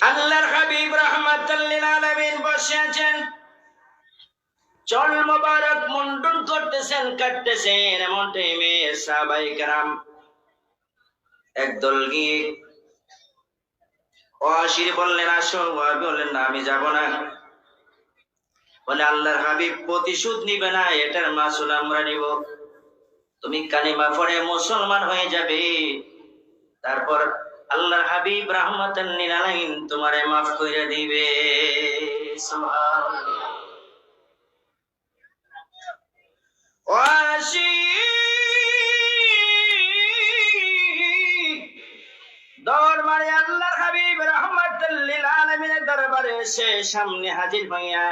আল্লাহর হাবিব রহমাতুল্লিল আলামিন বসে আছেন। চল মোবারক করতেছেন, কাটতেছেন এমন টাইমে সাহাবাই কারাম একদল গিয়ে বললেন, আসো। বললেন, না, আমি যাব না। বলে, আল্লাহর হাবিব প্রতিশোধ নিবে না, এটার মাসুল আমরা নিব। তুমি কালিমা পড়ে মুসলমান হয়ে যাবে। তারপর আল্লাহর হাবিব রহমাতান লিল আলামিন তোমারে মাফ করে দিবে। সুবহানাল্লাহ। ওয়াসি দরবারে আল্লাহর হাবিব রহমাতাল লিল আলামিনের দরবারে এসে সামনে হাজির হইয়া,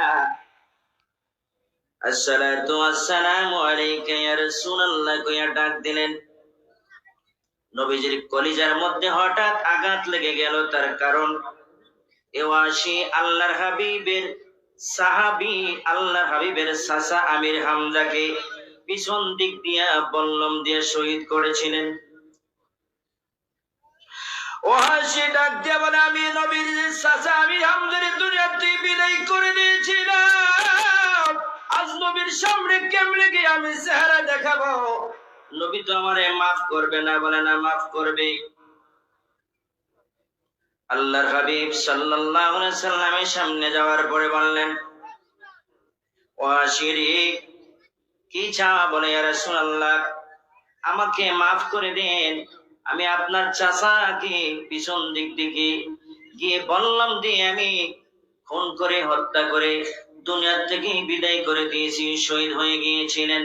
আসসালাতু ওয়াসসালামু আলাইকা ইয়া রাসূলুল্লাহ কইয়া ডাক দিলেন। নবীজির কলিজার মধ্যে হঠাৎ আঘাত লেগে গেল, তার কারণ এওয়াসি আল্লাহর হাবিবের সাহাবি, আল্লাহর হাবিবের সাসা আমির হামজাকে পিছন দিক দিয়া বল্লম দিয়ে শহীদ করেছিলেন। ওহাসি ডাক বলে, আমি নবীর সাসা আমির হামজার বিদায় করে দিয়েছিলাম। আজ নবীর সামনে কেমনে গিয়ে আমি চেহারা দেখাবো? নবী তো আমারে মাফ করবে না, বলে না মাফ করবে আল্লাহর হাবিব সাল্লাল্লাহু আলাইহি সাল্লামের সামনে যাওয়ার পরে বললেন, ও আশিরি, কি চাওয়া বলে ইয়া রাসূলুল্লাহ? আমাকে মাফ করে দেন, আমি আপনার চাচাকে পিছন দিক থেকে গিয়ে বললাম দিয়ে আমি খুন করে হত্যা করে দুনিয়ার থেকে বিদায় করে দিয়েছি, শহীদ হয়ে গিয়েছিলেন।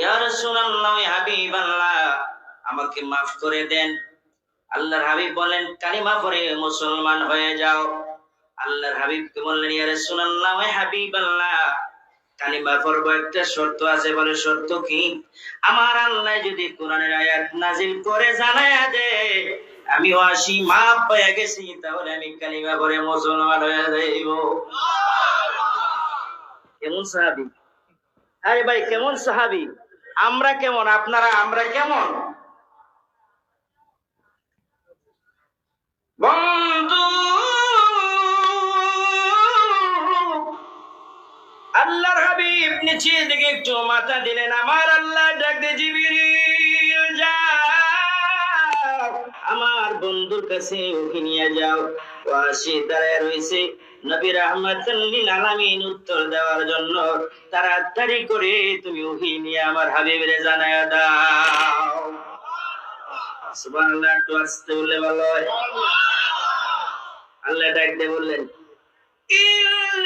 ইয়া রাসূলুল্লাহ হাবিবাল্লাহ আমাকে মাফ করে দেন। আল্লাহর হাবিব বলেন কালিমা পড়ে মুসলমান হয়ে যাও। আল্লাহর হাবিবকে বললেন ইয়া রাসূলুল্লাহ হাবিবাল্লাহ কালিমা পড়ব একটা শর্ত আছে বলে শর্ত কি? আমার আল্লাহ যদি কোরআনের আয়াত নাজিল করে জানায়া দে আমি ওয়াসি মাপ পেয়ে গেছি তাহলে আমি কালিমা পড়ে মুসলমান হয়ে যাইব। কেমন সাহাবী আরে ভাই, কেমন সাহাবি? আমরা কেমন? আপনারা, আমরা কেমন? বন্ধু, আল্লাহর হাবিব নিচে দিকে একটু মাথা দিলেন। আমার আল্লাহ জিবিরিল, যাও। আমার বন্ধুর কাছে ওকে নিয়ে যাও। ওয়াসি দাঁড়ায় রয়েছে। নবী রহমাতুল্লিল আলামিন উত্তর দেওয়ার জন্য তাড়াতাড়ি করে তুমি ওহি নিয়ে আমার হাবিবের জানায় দাও সুবহানাল্লাহ একটু আসতে বলে ভালো হয় আল্লাহ ডাক দিয়ে বললেন إلا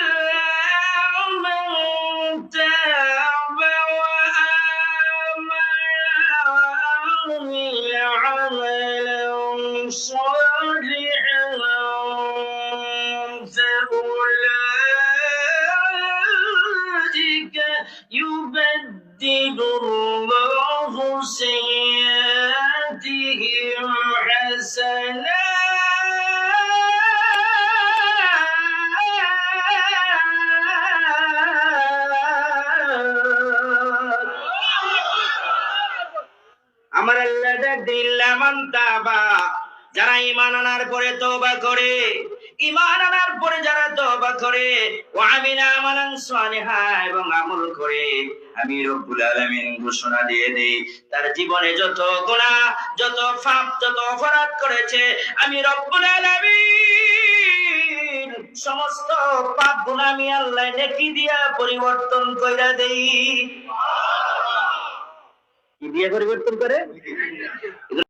يبدل الله سيئاتهم حسنات আমার আল্লাহ ডাক দিল্লামান তাবা যারা ঈমান আনার পরে তওবা করে ঈমান আনার পরে যারা তওবা করে ওয়া আমিলা আমালান সালিহা এবং আমল করে, আমি রব্বুল আলামিন ঘোষণা দিয়ে দেই, তার জীবনে যত গুনাহ, যত পাপ, যত অপরাধ করেছে, আমি রব্বুল আলামিন সমস্ত পাপ গুনাহ আমি আল্লাহ নেকি দিয়া পরিবর্তন কইরা দেই। কি দিয়ে পরিবর্তন করে?